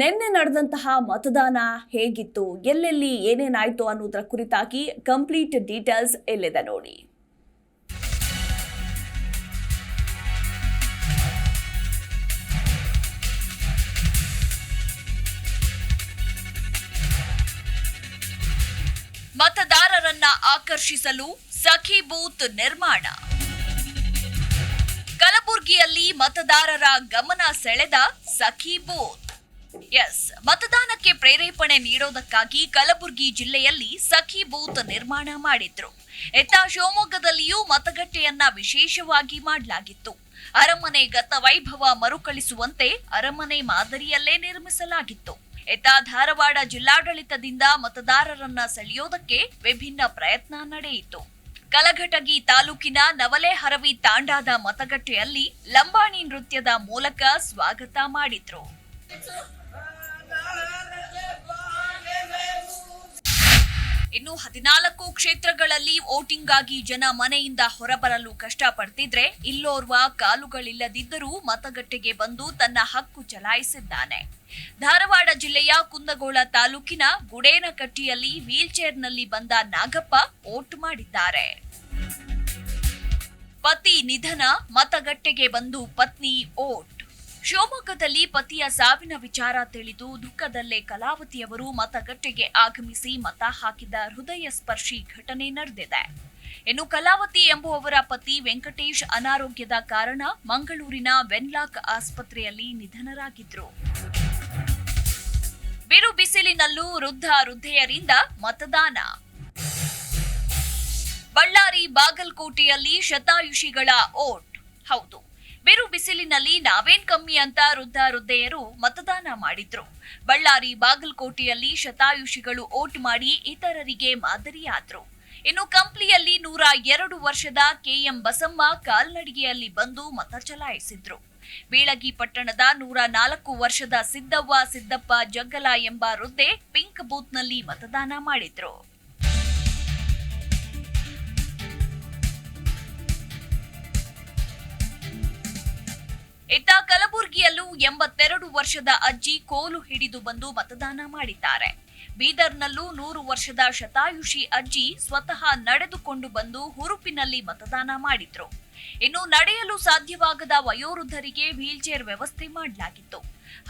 ನಿನ್ನೆ ನಡೆದಂತಹ ಮತದಾನ ಹೇಗಿತ್ತು, ಎಲ್ಲೆಲ್ಲಿ ಏನೇನಾಯ್ತು ಅನ್ನೋದರ ಕುರಿತಾಗಿ ಕಂಪ್ಲೀಟ್ ಡೀಟೇಲ್ಸ್ ಎಲ್ಲಿದೆ ನೋಡಿ. ಮತದಾರರನ್ನ ಆಕರ್ಷಿಸಲು ಸಖಿ ಬೂತ್ ನಿರ್ಮಾಣ. ಕಲಬುರಗಿಯಲ್ಲಿ ಮತದಾರರ ಗಮನ ಸೆಳೆದ ಸಖಿ ಬೂತ್. ಎಸ್ ಮತದಾನಕ್ಕೆ ಪ್ರೇರೇಪಣೆ ನೀಡೋದಕ್ಕಾಗಿ ಕಲಬುರಗಿ ಜಿಲ್ಲೆಯಲ್ಲಿ ಸಖಿ ಬೂತ್ ನಿರ್ಮಾಣ ಮಾಡಿದ್ರು. ಇತ್ತ ಶಿವಮೊಗ್ಗದಲ್ಲಿಯೂ ಮತಗಟ್ಟೆಯನ್ನ ವಿಶೇಷವಾಗಿ ಮಾಡಲಾಗಿತ್ತು. ಅರಮನೆ ಗತ ವೈಭವ ಮರುಕಳಿಸುವಂತೆ ಅರಮನೆ ಮಾದರಿಯಲ್ಲೇ ನಿರ್ಮಿಸಲಾಗಿತ್ತು. ಇತ್ತ ಧಾರವಾಡ ಜಿಲ್ಲಾಡಳಿತದಿಂದ ಮತದಾರರನ್ನ ಸೆಳೆಯೋದಕ್ಕೆ ವಿಭಿನ್ನ ಪ್ರಯತ್ನ ನಡೆಯಿತು. ಕಲಘಟಗಿ ತಾಲೂಕಿನ ನವಲೆಹರವಿ ತಾಂಡಾದ ಮತಗಟ್ಟೆಯಲ್ಲಿ ಲಂಬಾಣಿ ನೃತ್ಯದ ಮೂಲಕ ಸ್ವಾಗತ ಮಾಡಿದ್ರು. ಇನ್ನು ಹದಿನಾಲ್ಕು ಕ್ಷೇತ್ರಗಳಲ್ಲಿ ವೋಟಿಂಗ್ ಆಗಿ ಜನ ಮನೆಯಿಂದ ಹೊರಬರಲು ಕಷ್ಟಪಡ್ತಿದ್ರೆ ಇಲ್ಲೋರ್ವ ಕಾಲುಗಳಿಲ್ಲದಿದ್ದರೂ ಮತಗಟ್ಟೆಗೆ ಬಂದು ತನ್ನ ಹಕ್ಕು ಚಲಾಯಿಸಿದ್ದಾನೆ. ಧಾರವಾಡ ಜಿಲ್ಲೆಯ ಕುಂದಗೋಳ ತಾಲೂಕಿನ ಗುಡೇನಕಟ್ಟಿಯಲ್ಲಿ ವೀಲ್ಚೇರ್ನಲ್ಲಿ ಬಂದ ನಾಗಪ್ಪ ವೋಟ್ ಮಾಡಿದ್ದಾರೆ. ಪತಿ ನಿಧನ, ಮತಗಟ್ಟೆಗೆ ಬಂದು ಪತ್ನಿ ಓಟ್ ಶಿವಮೊಗ್ಗದಲ್ಲಿ ಪತಿಯ ಸಾವಿನ ವಿಚಾರ ತಿಳಿದು ದುಃಖದಲ್ಲೇ ಕಲಾವತಿಯವರು ಮತಗಟ್ಟೆಗೆ ಆಗಮಿಸಿ ಮತ ಹಾಕಿದ ಹೃದಯ ಸ್ಪರ್ಶಿ ಘಟನೆ ನಡೆದಿದೆ. ಇನ್ನು ಕಲಾವತಿ ಎಂಬುವವರ ಪತಿ ವೆಂಕಟೇಶ್ ಅನಾರೋಗ್ಯದ ಕಾರಣ ಮಂಗಳೂರಿನ ವೆನ್ಲಾಕ್ ಆಸ್ಪತ್ರೆಯಲ್ಲಿ ನಿಧನರಾಗಿದ್ರು ಬಿರು ಬಿಸಿಲಿನಲ್ಲೂ ವೃದ್ಧ ವೃದ್ಧೆಯರಿಂದ ಮತದಾನ. ಬಳ್ಳಾರಿ ಬಾಗಲಕೋಟೆಯಲ್ಲಿ ಶತಾಯುಷಿಗಳ ಓಟ್. ಹೌದು. ಬಿರು ಬಿಸಿಲಿನಲ್ಲಿ ನಾವೇನ್ ಕಮ್ಮಿ ಅಂತ ವೃದ್ಧ ವೃದ್ಧೆಯರು ಮತದಾನ ಮಾಡಿದ್ರು. ಬಳ್ಳಾರಿ, ಬಾಗಲಕೋಟೆಯಲ್ಲಿ ಶತಾಯುಷಿಗಳು ಓಟ್ ಮಾಡಿ ಇತರರಿಗೆ ಮಾದರಿಯಾದ್ರು. ಇನ್ನು ಕಂಪ್ಲಿಯಲ್ಲಿ ನೂರ ಎರಡು ವರ್ಷದ ಕೆಎಂ ಬಸಮ್ಮ ಕಾಲ್ನಡಿಗೆಯಲ್ಲಿ ಬಂದು ಮತ ಚಲಾಯಿಸಿದ್ರು. ಬೀಳಗಿ ಪಟ್ಟಣದ ನೂರ ನಾಲ್ಕು ವರ್ಷದ ಸಿದ್ದವ್ವ ಸಿದ್ದಪ್ಪ ಜಗ್ಗಲ ಎಂಬ ವೃದ್ಧೆ ಪಿಂಕ್ ಬೂತ್ನಲ್ಲಿ ಮತದಾನ ಮಾಡಿದ್ರು. ಕಲಬುರಗಿಯಲ್ಲೂ ಎಂಬತ್ತೆರಡು ವರ್ಷದ ಅಜ್ಜಿ ಕೋಲು ಹಿಡಿದು ಬಂದು ಮತದಾನ ಮಾಡಿದ್ದಾರೆ. ಬೀದರ್ನಲ್ಲೂ ನೂರು ವರ್ಷದ ಶತಾಯುಷಿ ಅಜ್ಜಿ ಸ್ವತಃ ನಡೆದುಕೊಂಡು ಬಂದು ಹುರುಪಿನಲ್ಲಿ ಮತದಾನ ಮಾಡಿದ್ರು. ಇನ್ನು ನಡೆಯಲು ಸಾಧ್ಯವಾಗದ ವಯೋವೃದ್ಧರಿಗೆ ವೀಲ್ಚೇರ್ ವ್ಯವಸ್ಥೆ ಮಾಡಲಾಗಿತ್ತು.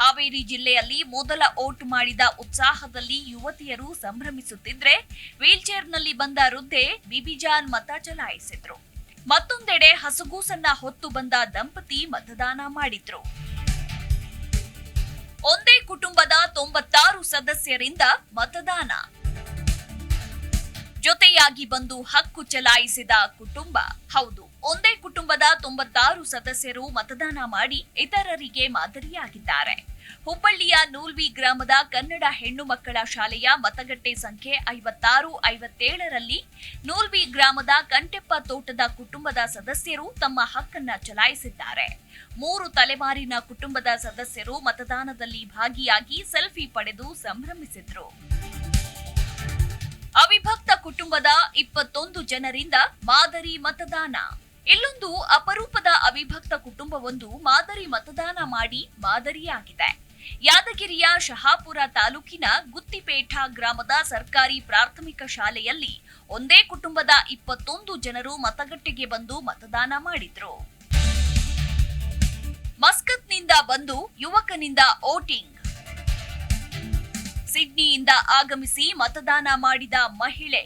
ಹಾವೇರಿ ಜಿಲ್ಲೆಯಲ್ಲಿ ಮೊದಲ ಓಟ್ ಮಾಡಿದ ಉತ್ಸಾಹದಲ್ಲಿ ಯುವತಿಯರು ಸಂಭ್ರಮಿಸುತ್ತಿದ್ರೆ ವೀಲ್ಚೇರ್ನಲ್ಲಿ ಬಂದ ವೃದ್ಧೆ ಬಿಬಿಜಾನ್ ಮತ ಚಲಾಯಿಸಿದ್ರು. ಮತ್ತೊಂದೆಡೆ ಹಸುಗೂಸನ್ನ ಹೊತ್ತು ಬಂದ ದಂಪತಿ ಮತದಾನ ಮಾಡಿದ್ರು. ಒಂದೇ ಕುಟುಂಬದ ತೊಂಬತ್ತಾರು ಸದಸ್ಯರಿಂದ ಮತದಾನ. ಜೊತೆಯಾಗಿ ಬಂದು ಹಕ್ಕು ಚಲಾಯಿಸಿದ ಕುಟುಂಬ. ಹೌದು, ಒಂದೇ ಕುಟುಂಬದ ತೊಂಬತ್ತಾರು ಸದಸ್ಯರು ಮತದಾನ ಮಾಡಿ ಇತರರಿಗೆ ಮಾದರಿಯಾಗಿದ್ದಾರೆ. ಹುಬ್ಬಳ್ಳಿಯ ನೂಲ್ವಿ ಗ್ರಾಮದ ಕನ್ನಡ ಹೆಣ್ಣು ಮಕ್ಕಳ ಶಾಲೆಯ ಮತಗಟ್ಟೆ ಸಂಖ್ಯೆ ಐವತ್ತಾರು, ಐವತ್ತೇಳರಲ್ಲಿ ನೂಲ್ವಿ ಗ್ರಾಮದ ಕಂಟೆಪ್ಪ ತೋಟದ ಕುಟುಂಬದ ಸದಸ್ಯರು ತಮ್ಮ ಹಕ್ಕನ್ನ ಚಲಾಯಿಸಿದ್ದಾರೆ. ಮೂರು ತಲೆಮಾರಿನ ಕುಟುಂಬದ ಸದಸ್ಯರು ಮತದಾನದಲ್ಲಿ ಭಾಗಿಯಾಗಿ ಸೆಲ್ಫಿ ಪಡೆದು ಸಂಭ್ರಮಿಸಿದ್ರು. ಅವಿಭಕ್ತ ಕುಟುಂಬದ ಇಪ್ಪತ್ತೊಂದು ಜನರಿಂದ ಮಾದರಿ ಮತದಾನ. ಇಲ್ಲೊಂದು ಅಪರೂಪದ ಅವಿಭಕ್ತ ಕುಟುಂಬವೊಂದು ಮಾದರಿ ಮತದಾನ ಮಾಡಿ ಮಾದರಿಯಾಗಿದೆ. ಯಾದಗಿರಿಯ ಶಹಾಪುರ ತಾಲೂಕಿನ ಗುತ್ತಿಪೇಠ ಗ್ರಾಮದ ಸರ್ಕಾರಿ ಪ್ರಾಥಮಿಕ ಶಾಲೆಯಲ್ಲಿ ಒಂದೇ ಕುಟುಂಬದ ಇಪ್ಪತ್ತೊಂದು ಜನರು ಮತಗಟ್ಟೆಗೆ ಬಂದು ಮತದಾನ ಮಾಡಿದ್ರು. ಮಸ್ಕತ್ನಿಂದ ಬಂದು ಯುವಕನಿಂದ ವೋಟಿಂಗ್. ಸಿಡ್ನಿಯಿಂದ ಆಗಮಿಸಿ ಮತದಾನ ಮಾಡಿದ ಮಹಿಳೆ.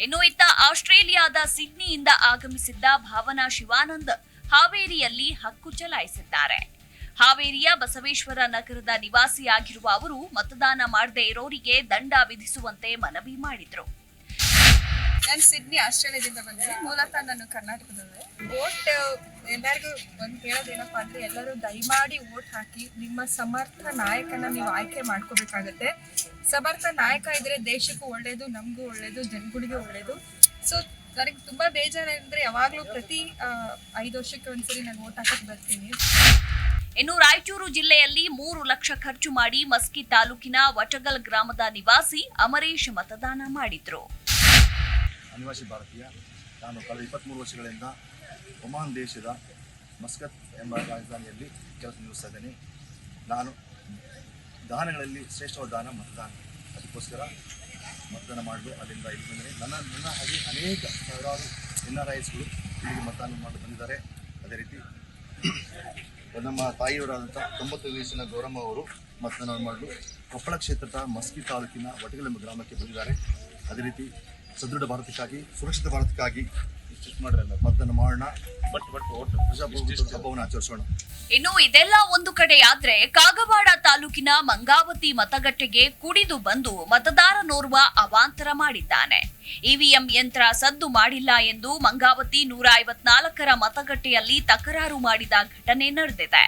ಇನ್ನು ಇತ್ತ ಆಸ್ಟ್ರೇಲಿಯಾದ ಸಿಡ್ನಿಯಿಂದ ಆಗಮಿಸಿದ್ದ ಭಾವನಾ ಶಿವಾನಂದ್ ಹಾವೇರಿಯಲ್ಲಿ ಹಕ್ಕು ಚಲಾಯಿಸಿದ್ದಾರೆ. ಹಾವೇರಿಯ ಬಸವೇಶ್ವರ ನಗರದ ನಿವಾಸಿಯಾಗಿರುವ ಅವರು ಮತದಾನ ಮಾಡದೇ ಇರೋರಿಗೆ ದಂಡ ವಿಧಿಸುವಂತೆ ಮನವಿ ಮಾಡಿದ್ರು. ನಾನು ಸಿಡ್ನಿ ಆಸ್ಟ್ರೇಲಿಯಾದಿಂದ ಬಂದೆ ಮೂಲತಃ ನಾನು ಕರ್ನಾಟಕದಲ್ಲೇ ವೋಟ್ ಎಲ್ಲರಿಗೂ ಒಂದು ಹೇಳೋದೇನಪ್ಪ ಅಂದರೆ ಎಲ್ಲರೂ ದಯಮಾಡಿ ವೋಟ್ ಹಾಕಿ, ನಿಮ್ಮ ಸಮರ್ಥ ನಾಯಕನ ನೀವು ಆಯ್ಕೆ ಮಾಡ್ಕೋಬೇಕಾಗತ್ತೆ. ಸಮರ್ಥ ನಾಯಕ ಇದ್ರೆ ದೇಶಕ್ಕೂ ಒಳ್ಳೇದು, ನಮಗೂ ಒಳ್ಳೇದು, ಜನಗಳಿಗೂ ಒಳ್ಳೇದು. ಸೊ ನನಗೆ ತುಂಬ ಬೇಜಾರು ಅಂದರೆ ಯಾವಾಗಲೂ ಪ್ರತಿ ಐದು ವರ್ಷಕ್ಕೆ ಒಂದ್ಸರಿ ನಾನು ವೋಟ್ ಹಾಕಕ್ಕೆ ಬರ್ತೀನಿ. ಇನ್ನು ರಾಯಚೂರು ಜಿಲ್ಲೆಯಲ್ಲಿ ಮೂರು ಲಕ್ಷ ಖರ್ಚು ಮಾಡಿ ಮಸ್ಕಿ ತಾಲೂಕಿನ ವಟಗಲ್ ಗ್ರಾಮದ ನಿವಾಸಿ ಅಮರೇಶ್ ಮತದಾನ ಮಾಡಿದ್ರು. ಅನಿವಾಸಿ ಭಾರತೀಯ. ನಾನು ಕಳೆದ ಇಪ್ಪತ್ತ್ಮೂರು ವರ್ಷಗಳಿಂದ ಒಮಾನ್ ದೇಶದ ಮಸ್ಕತ್ ಎಂಬ ರಾಜಧಾನಿಯಲ್ಲಿ ಕೆಲಸ ನಿರ್ವಹಿಸ್ತಾ ನಾನು ದಾನಗಳಲ್ಲಿ ಶ್ರೇಷ್ಠವಾದ ದಾನ ಮತದಾನ. ಅದಕ್ಕೋಸ್ಕರ ಮತದಾನ ಮಾಡಲು ಅಲ್ಲಿಂದ ಇಲ್ಲಿ ಬಂದರೆ ನನ್ನ ನನ್ನ ಹಾಗೆ ಅನೇಕ ಸಾವಿರಾರು ಎನ್ ಆರ್ ಐಸ್ಗಳು ಇಲ್ಲಿಗೆ ಮತದಾನ ಮಾಡಲು ಬಂದಿದ್ದಾರೆ. ಅದೇ ರೀತಿ ನಮ್ಮ ತಾಯಿಯವರಾದಂಥ ತೊಂಬತ್ತು ವಯಸ್ಸಿನ ಗೌರಮ್ಮ ಅವರು ಮತದಾನ ಮಾಡಲು ಕೊಪ್ಪಳ ಕ್ಷೇತ್ರದ ಮಸ್ಕಿ ತಾಲೂಕಿನ ವಟಗಲ್ ಎಂಬ ಗ್ರಾಮಕ್ಕೆ ಬಂದಿದ್ದಾರೆ. ಅದೇ ರೀತಿ ಸದೃಢ ಭಾರತಕ್ಕಾಗಿ ಸುರಕ್ಷಿತ ಭಾರತಕ್ಕಾಗಿ ಮತದಾನ ಮಾಡೋಣ ಹಬ್ಬವನ್ನು ಆಚರಿಸೋಣ. ಇನ್ನು ಇದೆಲ್ಲ ಒಂದು ಕಡೆ ಆದ್ರೆ ಕಾಗವಾಡ ತಾಲೂಕಿನ ಮಂಗಾವತಿ ಮತಗಟ್ಟೆಗೆ ಕುಡಿದು ಬಂದು ಮತದಾರನೋರ್ವ ಅವಾಂತರ ಮಾಡಿದ್ದಾನೆ. ಇವಿಎಂ ಯಂತ್ರ ಸದ್ದು ಮಾಡಿಲ್ಲ ಎಂದು ಮಂಗಾವತಿ ನೂರ ಐವತ್ನಾಲ್ಕರ ಮತಗಟ್ಟೆಯಲ್ಲಿ ತಕರಾರು ಮಾಡಿದ ಘಟನೆ ನಡೆದಿದೆ.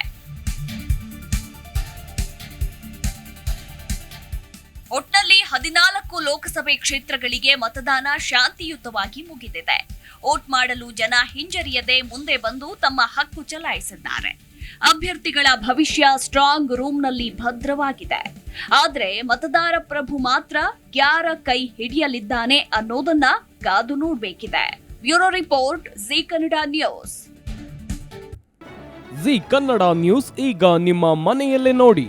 ಒಟ್ನಲ್ಲಿ ಹದಿನಾಲ್ಕು ಲೋಕಸಭೆ ಕ್ಷೇತ್ರಗಳಿಗೆ ಮತದಾನ ಶಾಂತಿಯುತವಾಗಿ ಮುಗಿದಿದೆ. ವೋಟ್ ಮಾಡಲು ಜನ ಹಿಂಜರಿಯದೆ ಮುಂದೆ ಬಂದು ತಮ್ಮ ಹಕ್ಕು ಚಲಾಯಿಸಿದ್ದಾರೆ. ಅಭ್ಯರ್ಥಿಗಳ ಭವಿಷ್ಯ ಸ್ಟ್ರಾಂಗ್ ರೂಮ್ನಲ್ಲಿ ಭದ್ರವಾಗಿದೆ. ಆದರೆ ಮತದಾರ ಪ್ರಭು ಮಾತ್ರ ಯಾರ ಕೈ ಹಿಡಿಯಲಿದ್ದಾನೆ ಅನ್ನೋದನ್ನ ಕಾದು ನೋಡಬೇಕಿದೆ. Bureau report, Zee Kannada news. Zee Kannada news ಈಗ ನಿಮ್ಮ ಮನೆಯಲ್ಲೇ ನೋಡಿ.